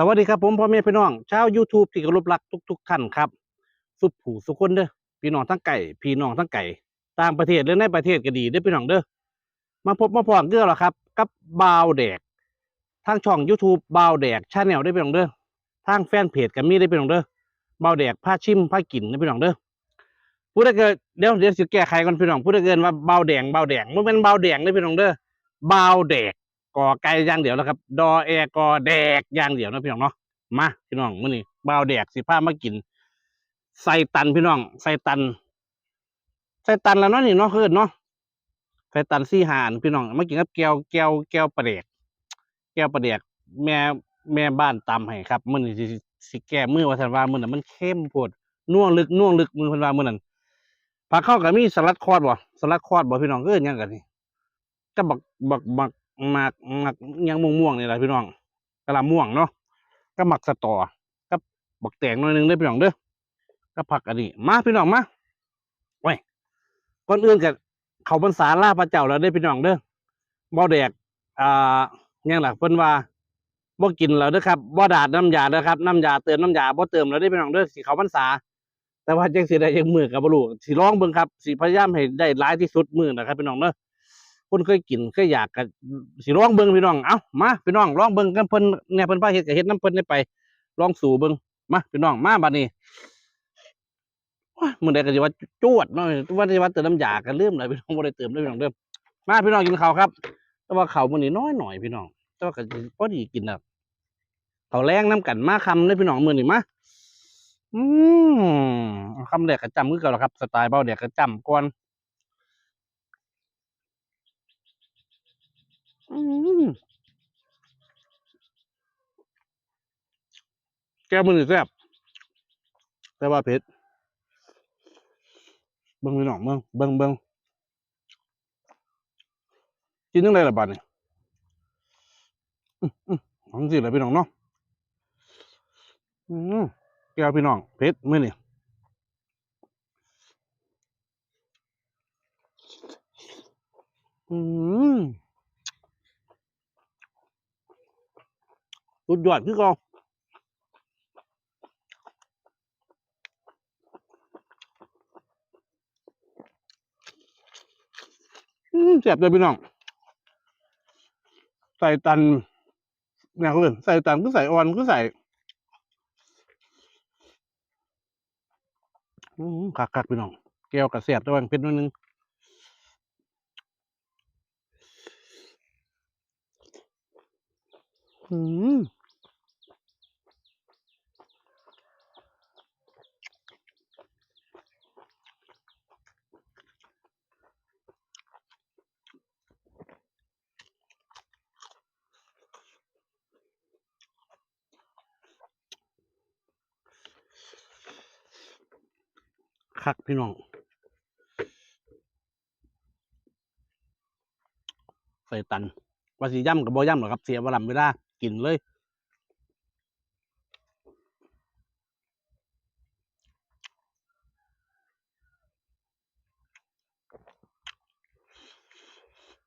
สวัสดีครับผมพ่อแม่พี่น้องชาว YouTube ที่เคารพรักทุก ๆ ท่านครับ สุขผู้สุขคนเด้อพี่น้องทั้งไก่พี่น้องทั้งไก่ต่างประเทศหรือในประเทศก็ดีเด้อพี่น้องเด้อมาพบมาพอเกื้อหรอครับ กับบาวแดก ทางช่อง YouTube บาวแดกชาแนลได้พี่น้องเด้อทางแฟนเพจก็มีได้พี่น้องเด้อบาวแดกพาชิมพากินได้พี่น้องเด้อผู้ใดเกิดเดี๋ยวเดี๋ยวสิแก้ไขก่อนพี่น้องผู้ใดเกินว่าบาวแดงบาวแดงมันเป็นบาวแดงได้พี่น้องเด้อบาวแดก กอไก่อย่างเดียวแล้วครับ ดอแอกอแดกอย่างเดียวนะพี่น้องเนาะมาพี่น้องมื้อนี้บ่าวแดกสิพามากินใส่ตันพี่น้องใส่ตันใส่ตันแล้วเนาะนี่เนาะคือเนาะใส่ตันซี่หานพี่น้องมากินกับแก้วแก้วแก้วปลาแดก แก้วปลาแดก แม่แม่บ้านตำให้ครับมื้อนี้สิสิแก้มือว่าซั่นว่ามื้อนั้นมันเข้มโพดน่วงลึกน่วงลึกมือเพิ่นว่ามื้อนั้นผักเข้าก็มีสลัดคอดบ่สลัดคอดบ่พี่น้องเอ้ยหยังกันนี่ก็บักบักบัก หมากหมากยังม่วงๆนี่แหละพี่น้องกะลาม่วงเนาะก็หมักสตอกับบักแตงหน่อยหนึงได้พี่น้องเด้อก็ผักอันนี้มาพี่น้องมาไว้ก่อนอื่นกับเขาพรรษาลาพระเจ้าแล้วได้พี่น้องเด้อบ่แดกอ่ายังหลักเพิ่นว่าบ่กินแล้วเด้อครับบ่ดาดน้ำยาเด้อครับน้ำยาเติมน้ำยาบ่เติมแล้วได้พี่น้องเด้อสิเขาพรรษาแต่ว่าจังสิได้ยังมือกับบ่รู้สิลองเบิ่งครับสิพยายามให้ได้หลายที่สุดมือนะครับพี่น้องเด้อ คนเคยกินเคยอยากก็สิลองเบิ่งพี่น้องเอ้ามาพี่น้องลองเบิ่งกันเพิ่นเนี่ยเพิ่นพาเฮ็ดก็เฮ็ดน้ำเพิ่นได้ไปลองสู่เบิ่งมาพี่น้องมาบัดนี้ว้ามื้อใดก็สิว่าจวดเนาะว่าสิว่าเติมน้ำยาก็ลืมเลยพี่น้องบ่ได้เติมเลยพี่น้องเด้อมมาพี่น้องกินข้าวครับ แต่ว่าข้าวมื้อนี้น้อยหน่อยพี่น้อง แต่ว่าก็พอดีกินน่ะข้าวแรงน้ำกันมาคำเลยพี่น้องมื้อนี้มาอืมคำแรกก็จำคือเก่าแล้วครับ สไตล์เบาแดกก็จำก่อนอืม แก้มือนี้แซ่บแต่ว่าเผ็ดเบิ่งพี่น้องเบิ่งเบิ่งเบิ่งกินจังไดล่ะบัดนี้อื้ออื้อของสิล่ะพี่น้องเนาะอืมแก้วพี่น้องเผ็ดมื้อนี้อืม สุดยอดคือเก่าอืมเจ็บเลยพี่น้อง ใส่ตันเนี่ยเขาเรียกใส่ตันคือใส่ออนคือใส่อืมคักคักพี่น้อง แก้วกระเสียบตะวันเพชรนิดนึงอืม คักพี่น้อง ใส่ตันว่าสีย่ำกับบ่ย่ำหรอกครับ เสียเวลาเวลากินเลย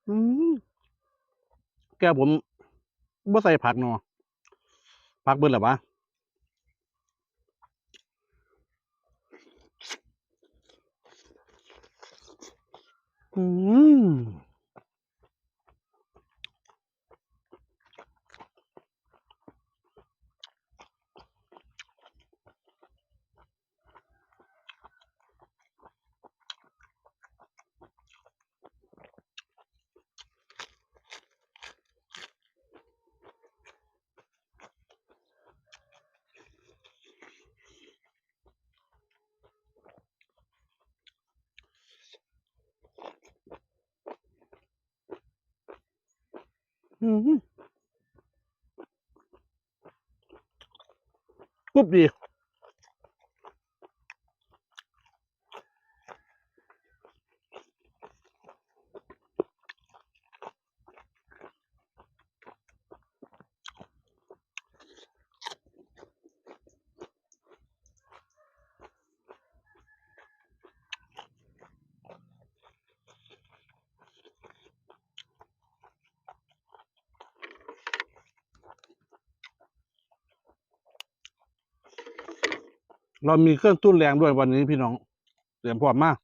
อืมแก้วผมบ่ใส่ผักเนาะผักเบิ่นหรอวะ อื กรุบดี เรามีเครื่องทุ่นแรงด้วยวันนี้พี่น้องเตรียมพร้อมมาก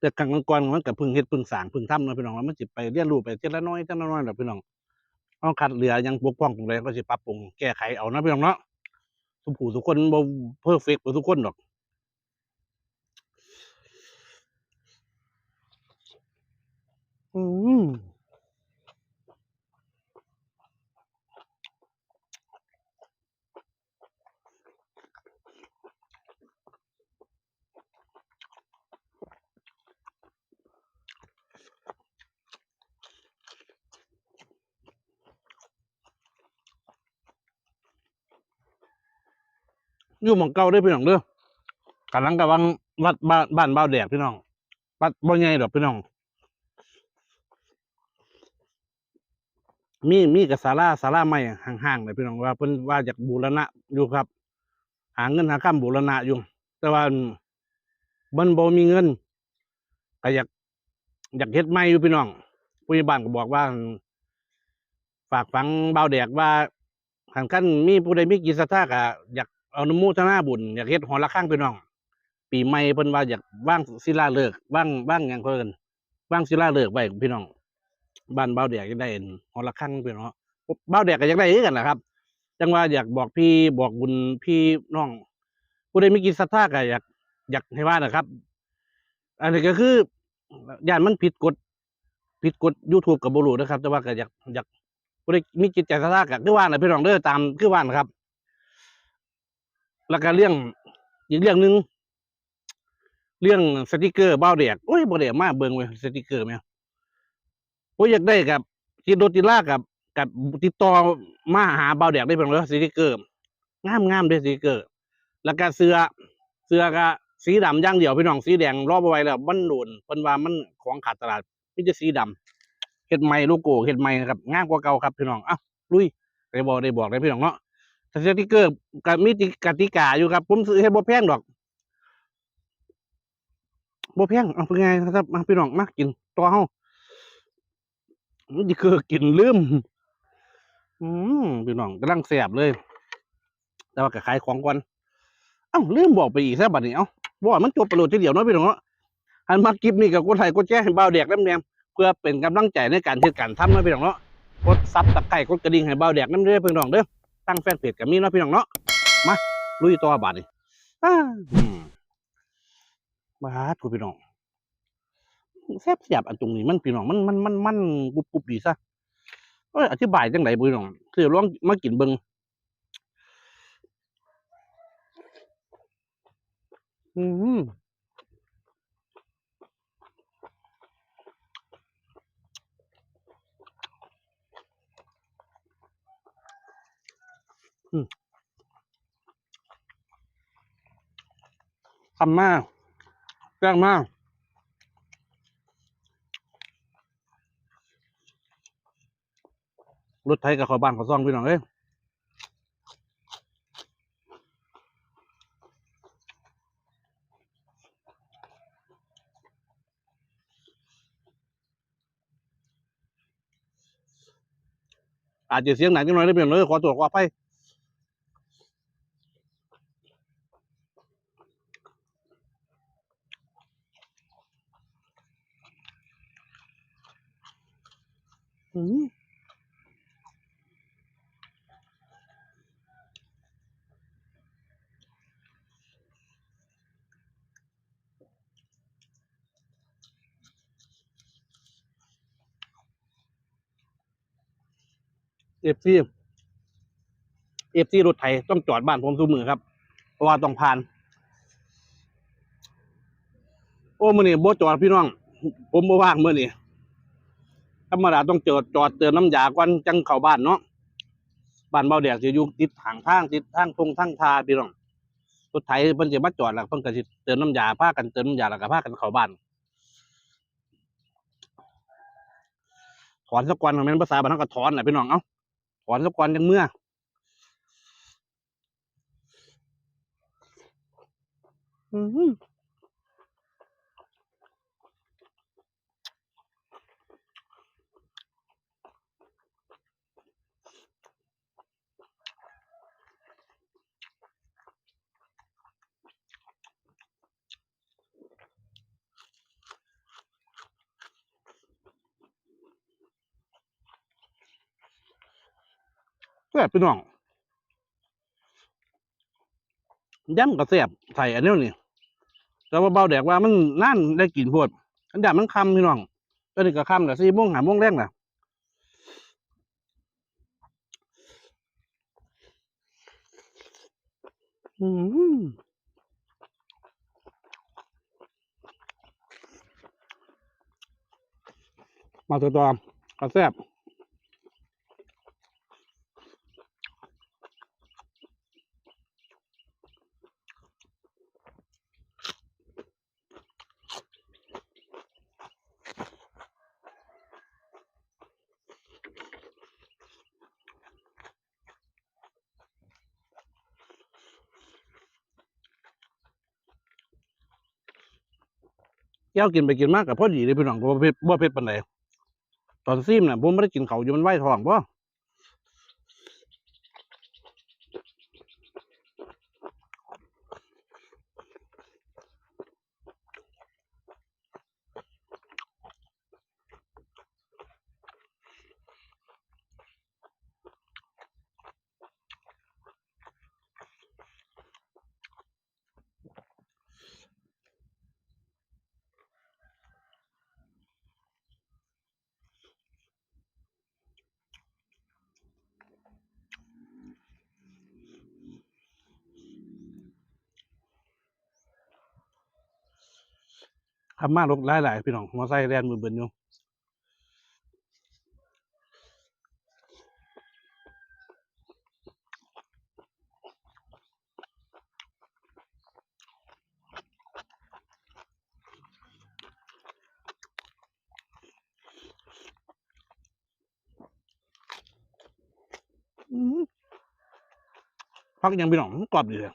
แต่กลางก่อนมันกับพึ่งเฮ็ดพึ่งสางพึ่งทำนะพี่น้องว่ามันสิไปเรียนรู้ไปเทีละน้อยเทีละน้อยแหละพี่น้องเอาขัดเหลือยังบกพร่องตรงใดก็สิปรับปรุงแก้ไขเอานะพี่น้องเนาะทุกผู้ทุกคนบ่เพอร์เฟกต์ทุกคนดอกอืม อยู่หมองเก่าได้อพี่น้องเด้อกันหลังกับวังวัดบ้านบ้านบ้าวแดดพี่น้องวัดบ่ใหญ่ดอกพี่น้อง มีมีกับศาลาศาลาใหม่ห่างๆเลยพี่น้องว่าเพิ่นว่าจากบูรณะอยู่ครับ หาเงินหาข้ามบูรณะอยู่ แต่ว่ามันบ่มีเงินก็อยาก อยากเฮ็ดใหม่อยู่พี่น้องผู้ใหญ่บ้านก็บอกว่า ฝากฝังเบาวแดกว่าหันขั้นมีผู้ใดมีกิจศรัทธาก็อยาก เอานมูทนาบุญอยากเฮ็ดหอระฆังพี่น้อง ปีใหม่เพิ่นว่าอยากว่างศิลาฤกษ์ว่างว่างหยังเพิ่นว่างศิลาฤกษ์ไว้พี่น้องบ้านเบาแดกอยากได้หอระฆังพี่น้องเบาแดกก็อยากได้คือกันนะครับ จังว่าอยากบอกพี่บอกบุญพี่น้องผู้ใดมีกิจศรัทธาก็อยากอยากให้ว่านะครับ อันนี้ก็คือย่านมันผิดกฎผิดกฎ YouTube กับบ่รู้นะครับ แต่ว่าก็อยากอยากผู้ใดมีจิตใจศรัทธาก็คือว่านะพี่น้องเด้อตามคือว่านะครับ แล้วก็เรื่องอีกเรื่องหนึ่งเรื่องสติกเกอร์เบ้าแดกโอ้ยบ่ได้เอามาเบิ่งเว้ยสติกเกอร์แม่งโอ้ยอยากได้กับติดโดติล่ากับกับติดต่อมาหาเบ้าแดกได้เพิ่นเลยสติกเกอร์งามงามด้อสติกเกอร์ แล้วก็เสื้อเสื้อก็สีดำย่างเดียวพี่น้องสีแดงรอบเอาไว้แล้วมันโดนเพิ่นว่ามันของขาดตลาดมีแต่สีดำเฮ็ดใหม่โลโก้เฮ็ดใหม่นะครับงามกว่าเก่าครับพี่น้องอ้าลุยได้บอกได้บอกได้พี่น้องเนาะ สติกเกอร์ก็มีกติกาอยู่ครับ ผมซื้อให้บ่แพงดอกบ่แพงเอาเป็นไงครับมาพี่น้องมากินตัวเฮามันสิคือกินลืมอืมพี่น้องกำลังแซ่บเลย แต่ว่าก็ขายของก่อนเอ้าลืมบอกไปอีกแซะบัดนี้เอ้าบ่ว่ามันจบไปโลดทีเดียวเนาะพี่น้องเนาะอันมาคลิปนี้ก็กดไลค์กดแชร์ให้บ่าวแดกน้ำแดงเพื่อเป็นกำลังใจในการเฮ็ดการทำเนาะพี่น้องเนาะกดซับตะไคร้กดกระดิ่งให้บ่าวแดกน้ำเด้อพี่น้องเด้อ ตั้งแฟนเพจก็มีเนาะพี่น้องเนาะมาลุยต่อบัดนี้อ้าอืมมาถูพี่น้องแซ่บแซ่บอันตรงนี้มันพี่น้องมันมันมันมันกรุบกรุบดีซะเอ้ยอธิบายจังไดพี่น้องคือลองมากินเบิ่งอืม ทำมากแจ้งมากรถไทยกับขอบ้านขอซ่องพี่น้องเอ้ยอาจจะเสียงหนักนิดหน่อยได้เพียงเลยขอตรวจขออภัย อืมเอฟซีเอฟซีรถไทยต้องจอดบ้านผมทุกมือครับ เพราะว่าต้องผ่าน โอ้มื่อนี้บ่จอดพี่น้อง ผมบ่ว่างมื่อนี้ ธรรมดาต้องจอดจอดเติมน้ำยาก่อนจังเข้าบ้านเนาะบ้านเบาแดกสิอยู่ติดทางทางติดทางทงทางทาพี่น้องรถไถเพิ่นสิมาจอดแล้วเพิ่นก็สิเติมน้ำยาพากันเติมน้ำยาแล้วก็พากันเข้าบ้านถอนสักวันแม่นภาษาบ้านเฮาก็ถอนน่ะพี่น้องเอ้าถอนสักวันจังเมื่ออือ ซ่บพี่น้องย่ำก็แซ่บใส่อันนี้นี่แต่ว่าเบาแดกว่ามันนั่นได้กลิ่นโพดอันดามันคำพี่น้องตอนนี้ก็คำแต่สี่โมงหาโมงแรกน่ะอืมมาตัวต่อกระแซบแก้วกินไปกินมากกับพ่อดีเลยพี่น้องบ่เพชรว่าเพชรปันใดตอนซีมน่ะผมไม่ได้กินเขาอยู่มันไหวท้องบ่ ทำมากลกหลายๆพี่น้องมอไซค์แลนมือเบิ่นอยู่พักยังพี่น้องกรอบดีเลย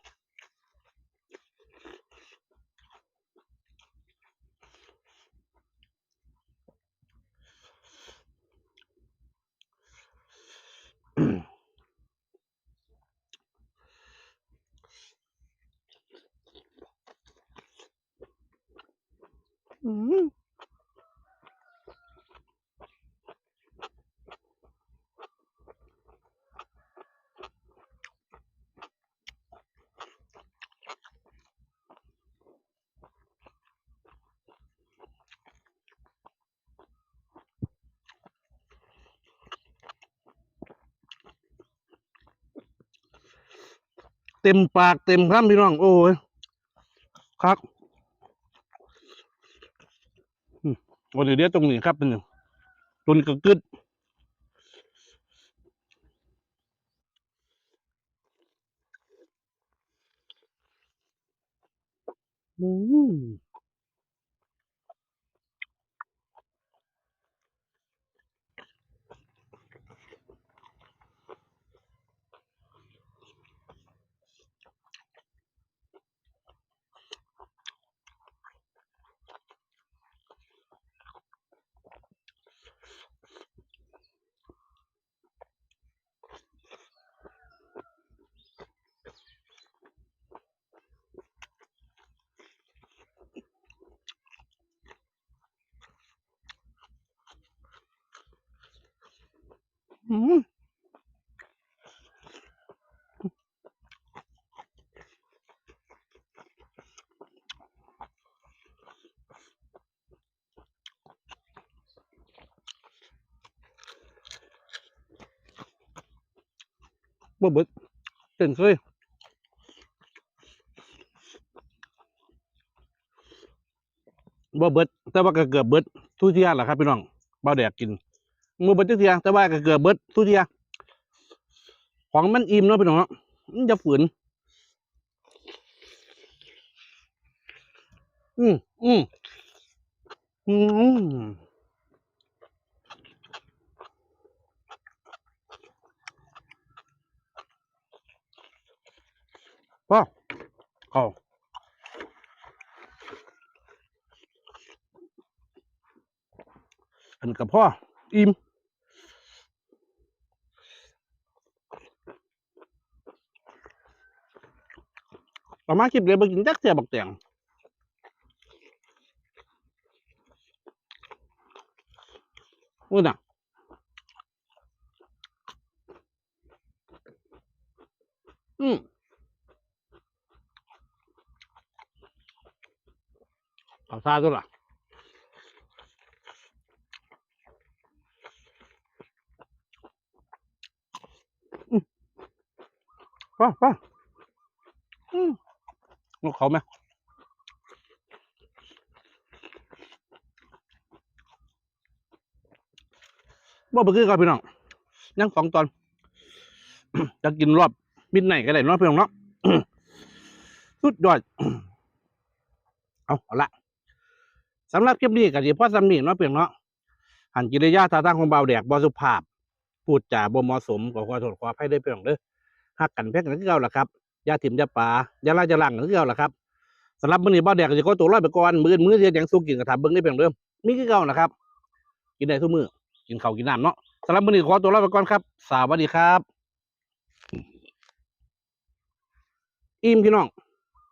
เต็มปากเต็มคำพี่น้อง โอ้ยครับอื มวันนี้เดี๋ยวตรงนี้ครับเป็นหนึ่งต้นกระกึดอืม บ่เบิดเต็นเคยบ่เบิดแต่ว่าก็เกือบเบิดทุกเที่ยแหละครับพี่น้องเบาแดกกิน มือเบิดเทียแต่ว่าก็เกือบเบิดทุเทียของมันอิ่มเนาะพี่น้องนาะมันจะฝืน อืมอืมอืมพ่อเข้าอันกับพ่อ อิ่มประมาณคลิปเดียวไปกินจักเสียบักเตียงพูดน่ะ อืมเอาซาด้วยล่ะอืมไปไปอืมนกเขาไหมบ่ไปคือกันพี่น้องยังสองตอน จะกินรอบมิดไหนก็ได้เนาะพี่น้องเนาะสุดยอด เอาเอาละสำหรับคลิปนี้ก็สิพ่อสำนีเนาะเพียงเนาะหันกิริยาท่าทางของเบาแดกบ่สุภาพ พูดจาบ่เหมาะสมก็ขอโทษขออภัยด้วยเพียงเด้อ หักกันแพ็กกันคือเก่าล่ะครับยาถิ่มยาป่ายาล่าอย่าลังกันคือเก่าล่ะครับสำหรับมื้อนี้เบาแดกก็สิขอตัวรอดไปก่อนมื้อมื้อเดียวยังสู้กินกระถางเบิ้งได้เพียงเดิมมีคือเก่าล่ะครับ กินได้ทุกมื้อกินข้าวกินน้ำเนาะสำหรับมื้อนี้ขอตัวลาไปก่อนครับ สวัสดีครับ อิ่มพี่น้อง